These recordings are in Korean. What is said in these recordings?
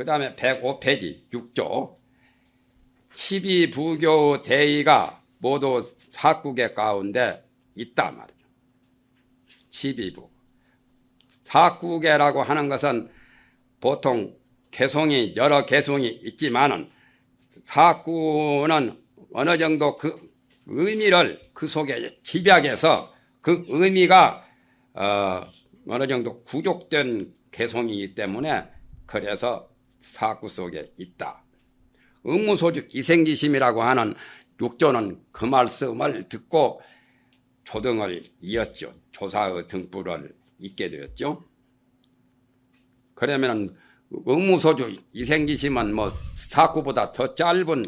그 다음에 105페이지 6조 12부교 대의가 모두 사국의 가운데 있다 말이죠. 12부. 사국계라고 하는 것은 보통 개송이 여러 개송이 있지만은 사구는 어느 정도 그 의미를 그 속에 집약해서 그 의미가 어, 어느 정도 구족된 개송이기 때문에 그래서 사구 속에 있다. 의무소득 이생지심이라고 하는 육조는 그 말씀을 듣고 조등을 이었죠. 조사의 등불을 잇게 되었죠. 그러면 의무소주 이생지심은 뭐 사구보다 더 짧은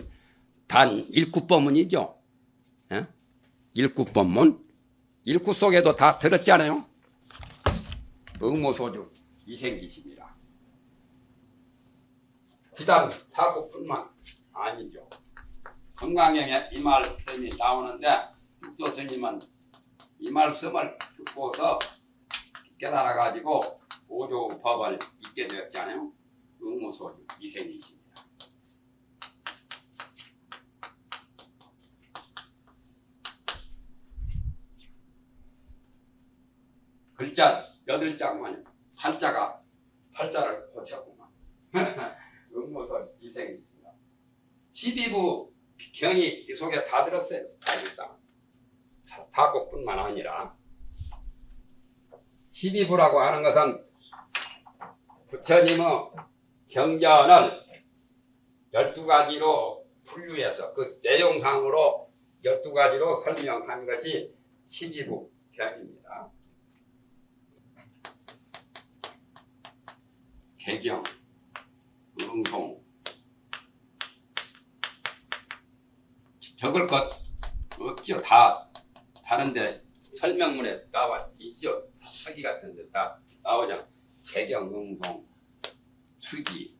단 일구법문이죠. 예? 일구법문. 일구 속에도 다 들었잖아요. 의무소주 이생지심이라. 비단 사구뿐만 아니죠. 건강형에 이 말씀이 나오는데 육도 스님은 이 말씀을 듣고서 깨달아 가지고 오조 법을 잊게 되었잖아요. 의무소주 이생이십니다. 글자 여덟 장만 팔자가 팔자를 고쳤구만. 의무소 이생이십니다. 12부 경이 이 속에 다 들었어요. 사실상 사- 사곡뿐만 아니라 12부라고 하는 것은 부처님의 경전을 12가지로 분류해서 그 내용상으로 12가지로 설명한 것이 12부 경입니다. 개경, 응송, 적을 것 없죠. 다 다른데 설명문에 나와 있죠. 사기 같은 데 다 나오잖아. 개경, 응송, 수기.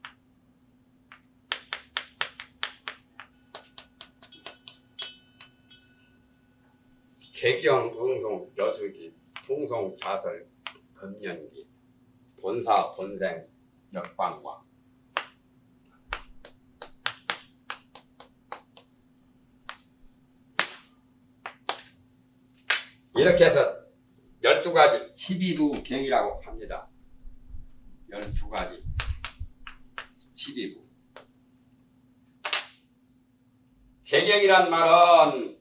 개경, 응송, 여수기, 풍송, 자설, 금년기, 본사, 본생, 역방과 이렇게 해서 12가지 12부 경이라고 합니다. 12가지 12부. 개경이란 말은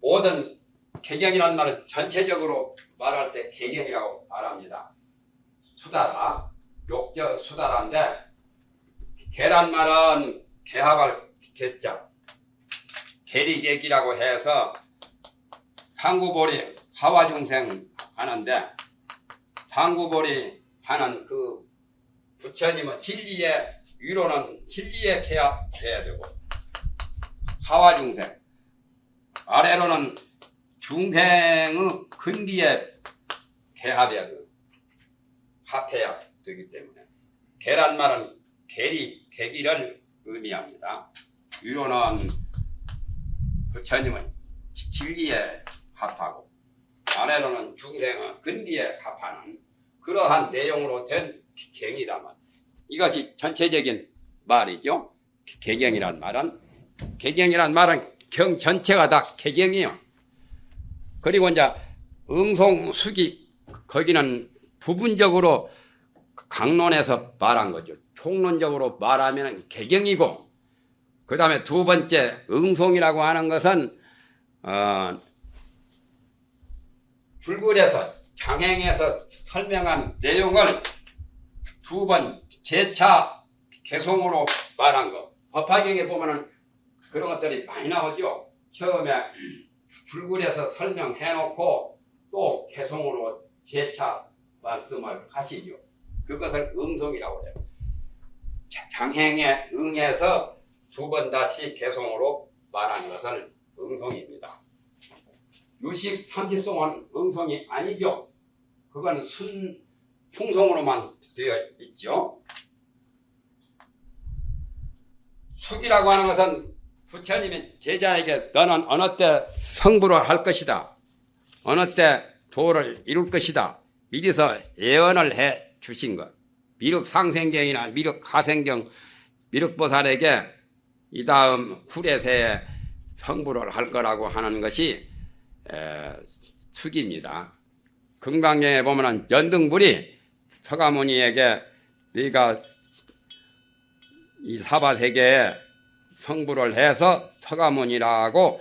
모든 개경이란 말은 전체적으로 말할 때 개경이라고 말합니다. 수다라, 욕저 수다라인데 개란 말은 개합할 개자, 개리개기라고 해서 상구보리 하와중생 하는데 상구보리 하는 그 부처님은 진리의 위로는 진리에 개합해야 되고 하와중생 아래로는 중생의 근기에 개합해야 되고 합해야 되기 때문에 계란 말은 계리 계기를 의미합니다. 위로는 부처님은 진리에 합하고 아래로는 중생의 근리에 합하는 그러한 내용으로 된 경이다만 이것이 전체적인 말이죠. 개경이란 말은 개경이란 말은 경 전체가 다 개경이요. 그리고 이제 응송 수기 거기는 부분적으로 강론에서 말한 거죠. 총론적으로 말하면 개경이고 그 다음에 두 번째 응송이라고 하는 것은 어, 줄글에서 장행에서 설명한 내용을 두 번 재차 개송으로 말한 거. 법화경에 보면은 그런 것들이 많이 나오죠. 처음에 줄글에서 설명해 놓고 또 개송으로 재차 말씀을 하시죠. 그것을 응송이라고 해요. 자- 장행에 응해서 두 번 다시 개송으로 말한 것을 응송입니다. 유식 삼십송은 응송이 아니죠. 그건 순 풍송으로만 되어 있죠. 숙이라고 하는 것은 부처님이 제자에게 너는 어느 때 성불을 할 것이다. 어느 때 도를 이룰 것이다. 미리서 예언을 해 주신 것. 미륵 상생경이나 미륵 하생경 미륵보살에게 이 다음 후레세에 성불을 할 거라고 하는 것이 에, 축입니다. 금강경에 보면은 연등불이 서가모니에게 네가 이 사바세계에 성불을 해서 서가모니라고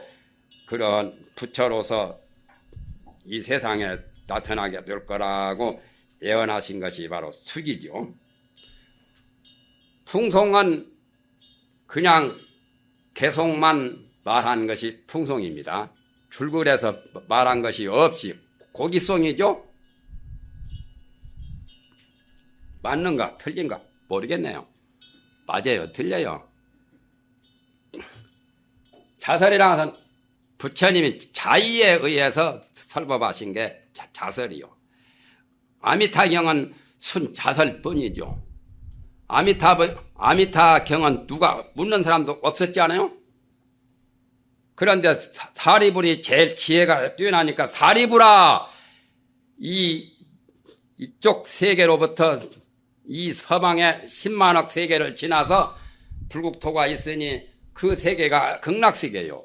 그런 부처로서 이 세상에 나타나게 될 거라고 예언하신 것이 바로 숙이죠. 풍송은 그냥 개송만 말한 것이 풍송입니다. 줄글에서 말한 것이 없이 고기송이죠? 맞는가 틀린가 모르겠네요. 맞아요. 틀려요. 자설이라는 것은 부처님이 자의에 의해서 설법하신 게 자, 자설이요. 아미타경은 순 자설뿐이죠. 아미타 아미타경은 누가 묻는 사람도 없었지 않아요? 그런데 사리불이 제일 지혜가 뛰어나니까 사리불아 이 이쪽 세계로부터 이 서방의 10만억 세계를 지나서 불국토가 있으니 그 세계가 극락세계요.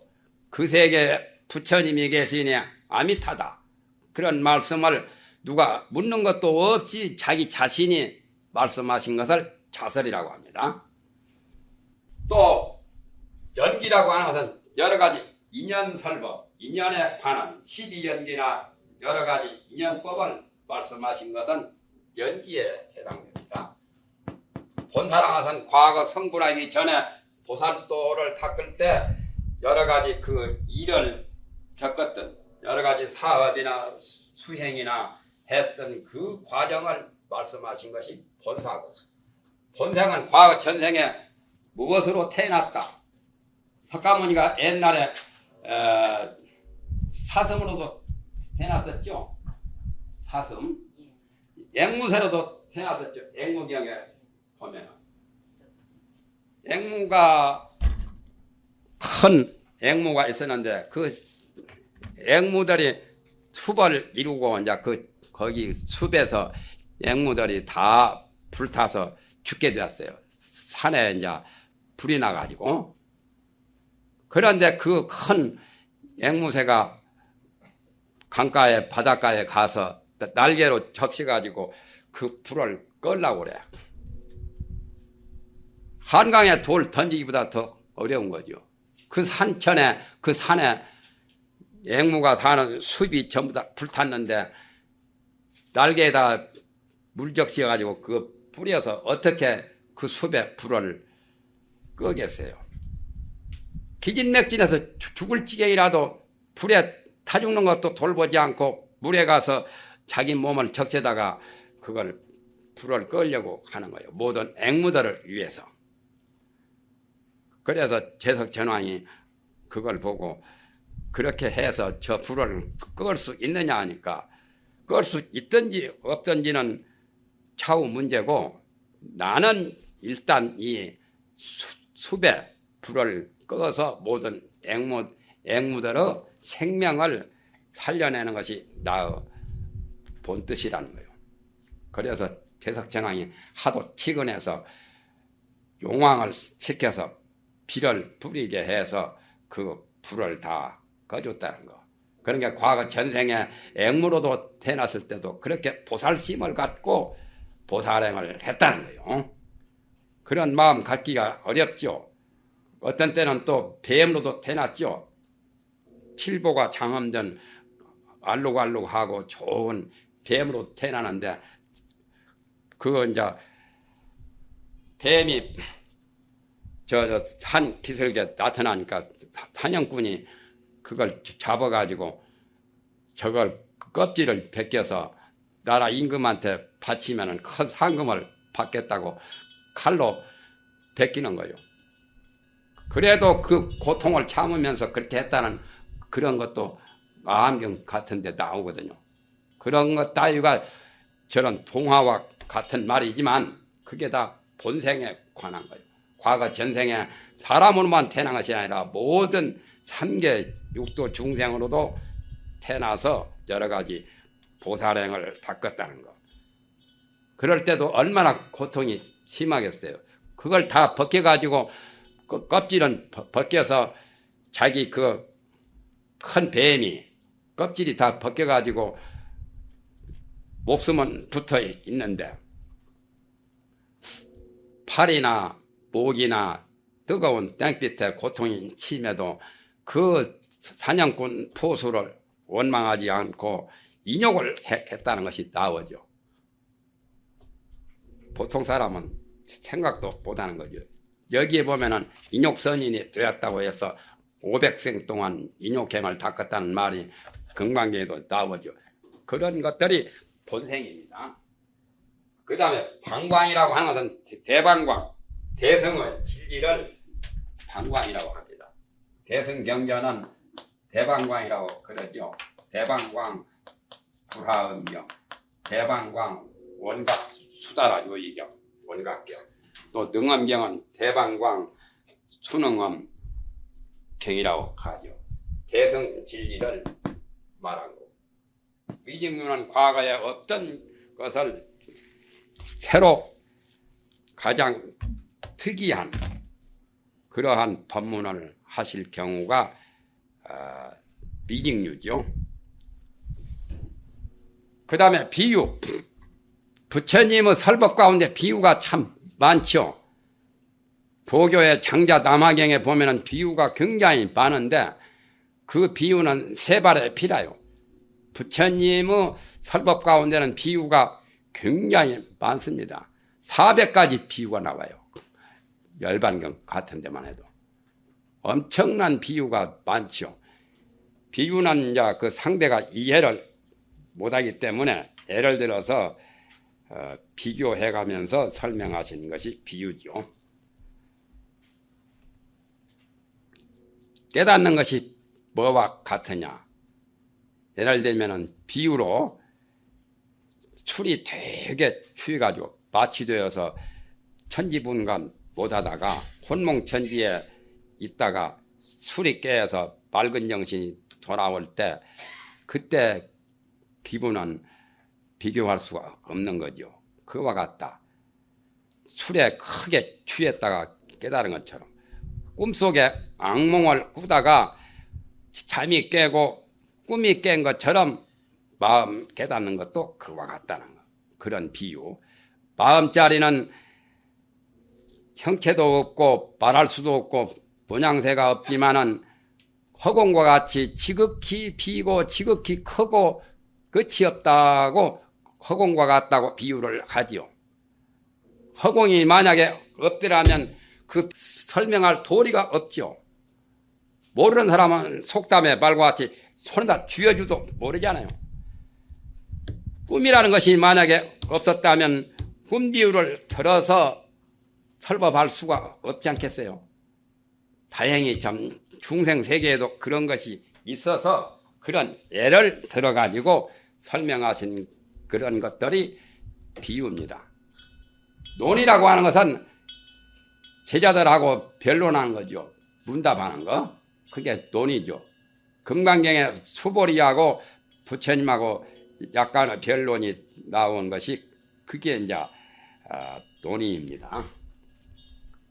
그 세계에 부처님이 계시니 아미타다. 그런 말씀을 누가 묻는 것도 없이 자기 자신이 말씀하신 것을 자설이라고 합니다. 또 연기라고 하는 것은 여러 가지 인연설법, 인연에 관한 12연기나 여러 가지 인연법을 말씀하신 것은 연기에 해당됩니다. 본사랑은 과거 성불하기 전에 보살도를 닦을 때 여러 가지 그 일을 겪었던 여러 가지 사업이나 수행이나 했던 그 과정을 말씀하신 것이 본사고 본생은 과거 전생에 무엇으로 태어났다. 석가모니가 옛날에 에, 사슴으로도 태어났었죠. 사슴. 앵무새로도 태어났었죠. 앵무경에 보면 앵무가 큰 앵무가 있었는데 그 앵무들이 숲을 이루고 이제 그 거기 숲에서 앵무들이 다 불타서 죽게 되었어요. 산에 이제 불이 나가지고 그런데 그 큰 앵무새가 강가에 바닷가에 가서 날개로 적셔가지고 그 불을 끌라고 그래. 한강에 돌 던지기보다 더 어려운 거죠. 그 산천에 그 산에 앵무가 사는 숲이 전부 다 불탔는데 날개에다 물적 씌워가지고 그 뿌려서 어떻게 그 숲에 불을 끄겠어요. 기진맥진해서 죽을 지경이라도 불에 타 죽는 것도 돌보지 않고 물에 가서 자기 몸을 적셔다가 그걸 불을 끌려고 하는 거예요. 모든 앵무들을 위해서. 그래서 재석 전왕이 그걸 보고 그렇게 해서 저 불을 끌 수 있느냐 하니까 끌 수 있든지 없든지는 차후 문제고 나는 일단 이 숲에 불을 꺼서 모든 앵무, 앵무들의 생명을 살려내는 것이 나의 본뜻이라는 거예요. 그래서 재석정왕이 하도 치근해서 용왕을 시켜서 비를 뿌리게 해서 그 불을 다 꺼줬다는 거. 그러니까 과거 전생에 앵무로도 태어났을 때도 그렇게 보살심을 갖고 보살행을 했다는 거예요. 그런 마음 갖기가 어렵죠. 어떤 때는 또 뱀으로도 태어났죠. 칠보가 장엄전 알록알록하고 좋은 뱀으로 태어나는데 그거 이제 뱀이 저저산 기슭에 나타나니까 사냥꾼이 그걸 잡아가지고 저걸 껍질을 벗겨서 나라 임금한테 바치면은 큰 상금을 받겠다고 칼로 벗기는 거예요. 그래도 그 고통을 참으면서 그렇게 했다는 그런 것도 암경 같은 데 나오거든요. 그런 것 따위가 저런 동화와 같은 말이지만 그게 다 본생에 관한 거예요. 과거 전생에 사람으로만 태어난 것이 아니라 모든 삼계 육도 중생으로도 태어나서 여러 가지 보살행을 닦았다는 거. 그럴 때도 얼마나 고통이 심하겠어요. 그걸 다 벗겨가지고 그 껍질은 벗- 벗겨서 자기 그 큰 뱀이 껍질이 다 벗겨가지고 목숨은 붙어 있는데 팔이나 목이나 뜨거운 땡빛에 고통이 침에도 그 사냥꾼 포수를 원망하지 않고 인욕을 해- 했다는 것이 나오죠. 보통 사람은 생각도 못하는 거죠. 여기에 보면은 인욕선인이 되었다고 해서 500생 동안 인욕행을 닦았다는 말이 금강경에도 나오죠. 그런 것들이 본생입니다. 그 다음에 방광이라고 하는 것은 대- 대방광, 대성의 진리를 방광이라고 합니다. 대성경전은 대방광이라고 그러죠. 대방광 불하음경, 대방광 원각 수다라 요이경, 원각경. 또 능엄경은 대방광 수능엄 경이라고 하죠. 대성 진리를 말하고 위증론은 과거에 없던 것을 새로 가장 특이한 그러한 법문을 하실 경우가 어, 미직류죠. 그 다음에 비유. 부처님의 설법 가운데 비유가 참 많죠. 도교의 장자 남화경에 보면은 비유가 굉장히 많은데 그 비유는 세 발의 피라요. 부처님의 설법 가운데는 비유가 굉장히 많습니다. 400가지 비유가 나와요. 열반경 같은 데만 해도. 엄청난 비유가 많죠. 비유는 그 상대가 이해를 못하기 때문에 예를 들어서 어, 비교해 가면서 설명하시는 것이 비유죠. 깨닫는 것이 뭐와 같으냐? 예를 들면은 비유로 술이 되게 취해가지고 마취되어서 천지분간 못하다가 혼몽천지에 있다가 술이 깨어서 맑은 정신이 돌아올 때 그때 기분은 비교할 수가 없는 거죠. 그와 같다. 술에 크게 취했다가 깨달은 것처럼 꿈속에 악몽을 꾸다가 잠이 깨고 꿈이 깬 것처럼 마음 깨닫는 것도 그와 같다는 거. 그런 비유. 마음자리는 형체도 없고 말할 수도 없고 모양새가 없지만은 허공과 같이 지극히 비고 지극히 크고 끝이 없다고 허공과 같다고 비유를 하지요. 허공이 만약에 없더라면 그 설명할 도리가 없죠. 모르는 사람은 속담에 말과 같이 손에다 쥐어주도 모르잖아요. 꿈이라는 것이 만약에 없었다면 꿈 비유를 들어서 설법할 수가 없지 않겠어요. 다행히 참 중생 세계에도 그런 것이 있어서 그런 예를 들어가지고 설명하신 그런 것들이 비유입니다. 논이라고 하는 것은 제자들하고 변론하는 거죠. 문답하는 거. 그게 논이죠. 금강경에 수보리하고 부처님하고 약간의 변론이 나온 것이 그게 이제 아, 논의입니다.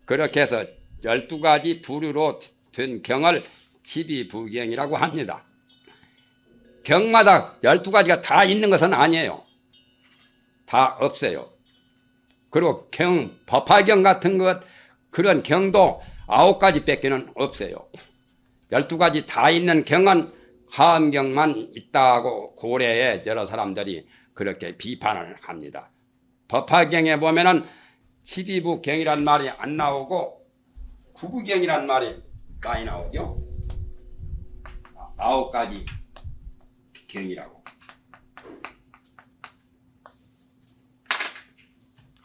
그렇게 해서 12가지 부류로 된 경을 지비부경이라고 합니다. 경마다 12가지가 다 있는 것은 아니에요. 다 없어요. 그리고 경, 법화경 같은 것, 그런 경도 아홉 가지 뺏기는 없어요. 12가지 다 있는 경은 하엄경만 있다고 고래에 여러 사람들이 그렇게 비판을 합니다. 법화경에 보면은 12부 경이란 말이 안 나오고 구부경이란 말이 많이 나오죠. 아홉 가지 경이라고.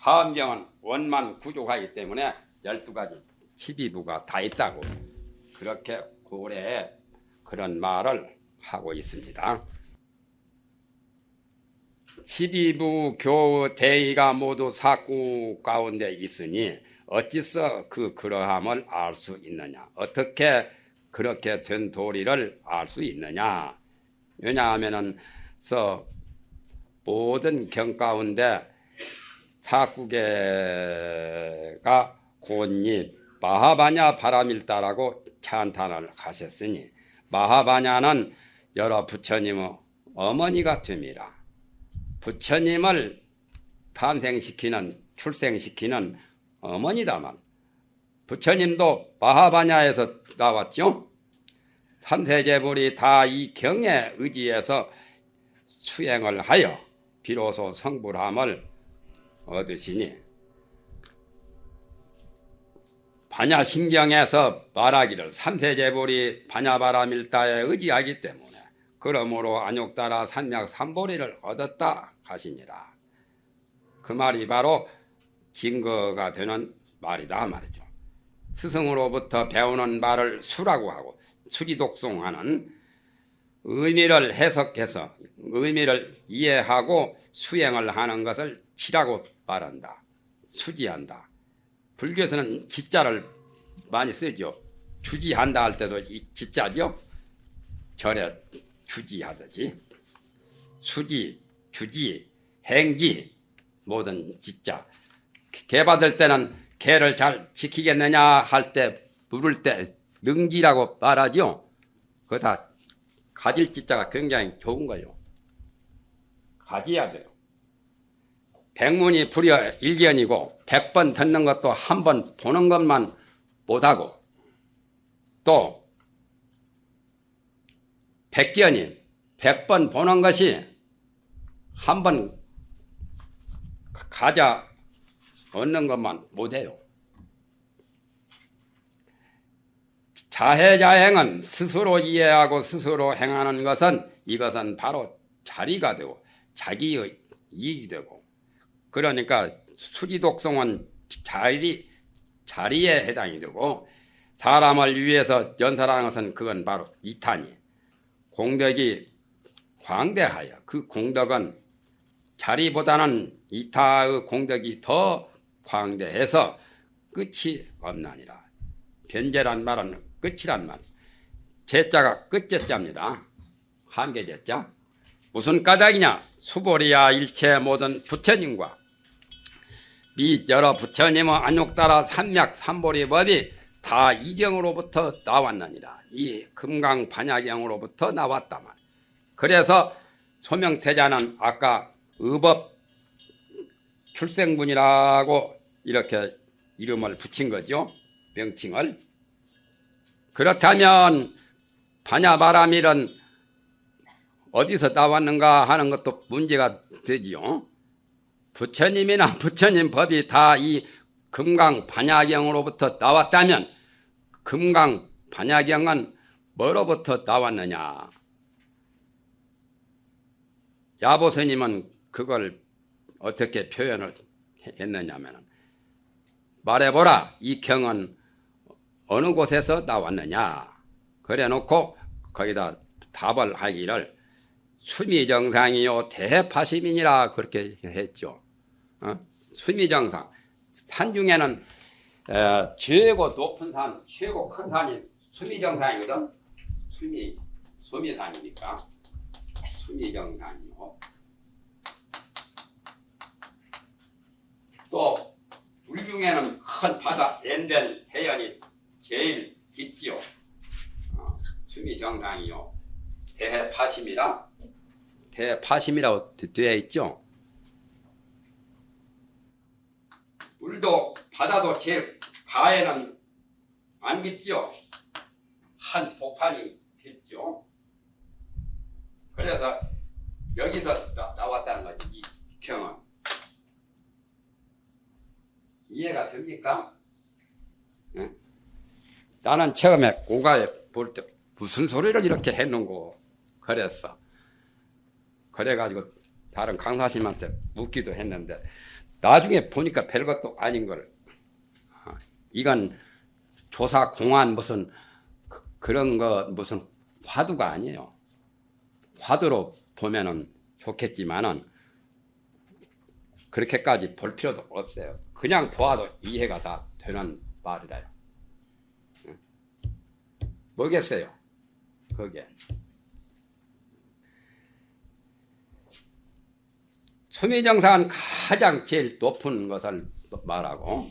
하엄경은 원만 구조하기 때문에 12가지 12부가 다 있다고 그렇게 고래에 그런 말을 하고 있습니다. 12부 교 대의가 모두 사구 가운데 있으니 어찌서 그 그러함을 알 수 있느냐? 어떻게 그렇게 된 도리를 알 수 있느냐? 왜냐하면은 서 모든 경 가운데 사국에가 곧잎 마하바냐 바람일다라고 찬탄을 하셨으니 마하바냐는 여러 부처님의 어머니가 됨이라 부처님을 탄생시키는 출생시키는 어머니다만 부처님도 마하바냐에서 나왔죠. 삼세제불이 다 이 경에 의지해서 수행을 하여 비로소 성불함을 얻으시니 반야신경에서 말하기를 삼세제불이 반야바라밀다에 의지하기 때문에 그러므로 안욕따라 산맥 삼보리를 얻었다 하시니라. 그 말이 바로 증거가 되는 말이다 말이죠. 스승으로부터 배우는 말을 수라고 하고 수지독송하는 의미를 해석해서 의미를 이해하고 수행을 하는 것을 치라고 말한다. 수지한다. 불교에서는 지자를 많이 쓰죠. 주지한다 할 때도 이 지자죠. 절에 주지하듯이 수지, 주지, 행지 모든 지자. 개 받을 때는 개를 잘 지키겠느냐 할 때 물을 때 능지라고 말하죠. 그거 다 가질 지자가 굉장히 좋은 거요. 가져야 돼요. 백문이 불여 일견이고 백 번 듣는 것도 한 번 보는 것만 못하고 또 백견이 백 번 보는 것이 한 번 가자 얻는 것만 못해요. 자해자행은 스스로 이해하고 스스로 행하는 것은 이것은 바로 자리가 되고 자기의 이익이 되고 그러니까 수지독성은 자리 자리에 해당이 되고 사람을 위해서 연설하는 것은 그건 바로 이탄이 공덕이 광대하여 그 공덕은 자리보다는 이타의 공덕이 더 광대해서 끝이 없나니라. 변제란 말은 끝이란 말. 제자가 끝제 자입니다. 한계 제자. 무슨 까닭이냐? 수보리야 일체 모든 부처님과 미 여러 부처님의 안욕 따라 삼맥 삼보리 법이 다 이경으로부터 나왔느니라. 이 금강 반야경으로부터 나왔다만. 그래서 소명태자는 아까 의법 출생분이라고 이렇게 이름을 붙인 거죠. 명칭을. 그렇다면 반야바람일은 어디서 나왔는가 하는 것도 문제가 되지요. 부처님이나 부처님 법이 다 이 금강 반야경으로부터 나왔다면 금강 반야경은 뭐로부터 나왔느냐? 야보스님은 그걸 어떻게 표현을 했느냐면 말해보라 이 경은 어느 곳에서 나왔느냐 그래 놓고 거기다 답을 하기를 수미정상이요 대파시민이라 그렇게 했죠 어? 수미정상 산 중에는 에, 최고 높은 산 최고 큰 산이 수미정상이거든 수미 수미산이니까 수미정상이요 또 물 중에는 큰 바다 엔덴 해연이 제일 깊지요. 어, 수미 정상이요. 대파심이라 대파심이라고 되어 있죠. 물도 바다도 제일 가에는 안 깊죠. 한 복판이 깊죠. 그래서 여기서 나, 나왔다는 거지 이 경은. 이해가 됩니까? 응? 나는 처음에 고가에 볼 때 무슨 소리를 이렇게 해놓고 그랬어. 그래가지고 다른 강사님한테 묻기도 했는데 나중에 보니까 별것도 아닌 걸. 어, 이건 조사 공안 무슨 그- 그런 거 무슨 화두가 아니에요. 화두로 보면은 좋겠지만은 그렇게까지 볼 필요도 없어요. 그냥 보아도 이해가 다 되는 말이라요. 응? 뭐겠어요? 그게. 수미정상은 가장 제일 높은 것을 말하고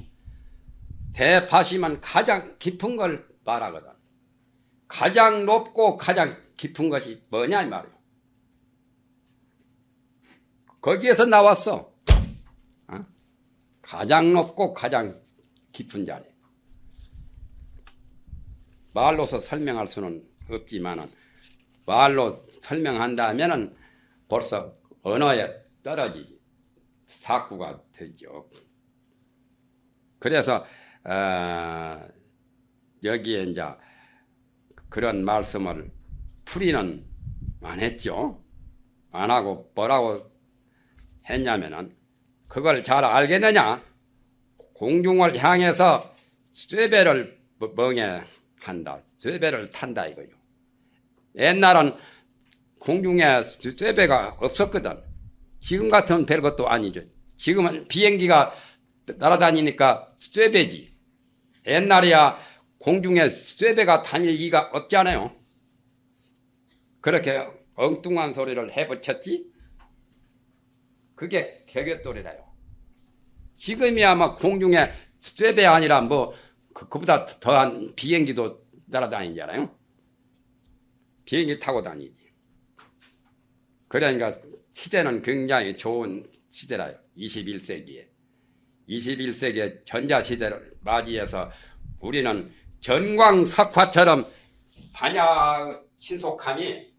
대파심은 가장 깊은 걸 말하거든. 가장 높고 가장 깊은 것이 뭐냐 이 말이에요. 거기에서 나왔어. 어? 가장 높고 가장 깊은 자리. 말로서 설명할 수는 없지만은 말로 설명한다면은 벌써 언어에 떨어지지 사구가 되죠. 그래서 어, 여기에 이제 그런 말씀을 풀이는 안 했죠. 안 하고 뭐라고 했냐면은 그걸 잘 알겠느냐? 공중을 향해서 쇠배를 멍에 한다. 쇠배를 탄다 이거요. 옛날은 공중에 쇠배가 없었거든. 지금 같은 별것도 아니죠. 지금은 비행기가 날아다니니까 쇠배지. 옛날이야 공중에 쇠배가 다닐 리가 없잖아요. 그렇게 엉뚱한 소리를 해붙였지? 그게 개교돌이래요. 지금이야 막 공중에 쇠배 아니라 뭐 그, 그보다 더한 비행기도 날아다니잖아요. 비행기 타고 다니지. 그러니까 시대는 굉장히 좋은 시대라요. 21세기에. 21세기의 전자시대를 맞이해서 우리는 전광석화처럼 반야 신속함이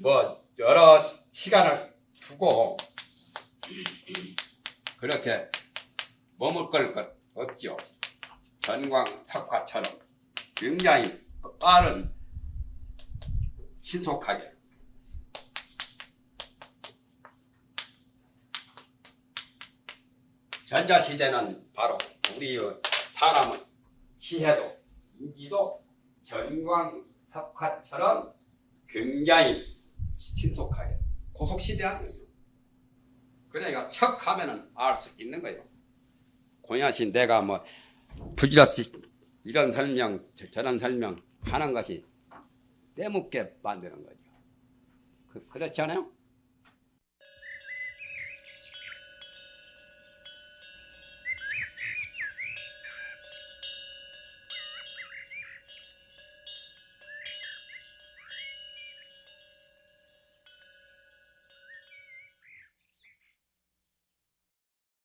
뭐 여러 시간을 두고 그렇게 머물 걸 것 없죠. 전광석화처럼 굉장히 빠른 신속하게 전자시대는 바로 우리의 사람의 지혜도 인지도 전광석화처럼 굉장히 신속하게 고속시대 아니에요. 그러니까 척 하면은 알 수 있는 거예요. 공야신 내가 뭐 부지런히 이런 설명 저- 저런 설명 하는 것이 때묻게 만드는 거죠. 그, 그렇지 않아요?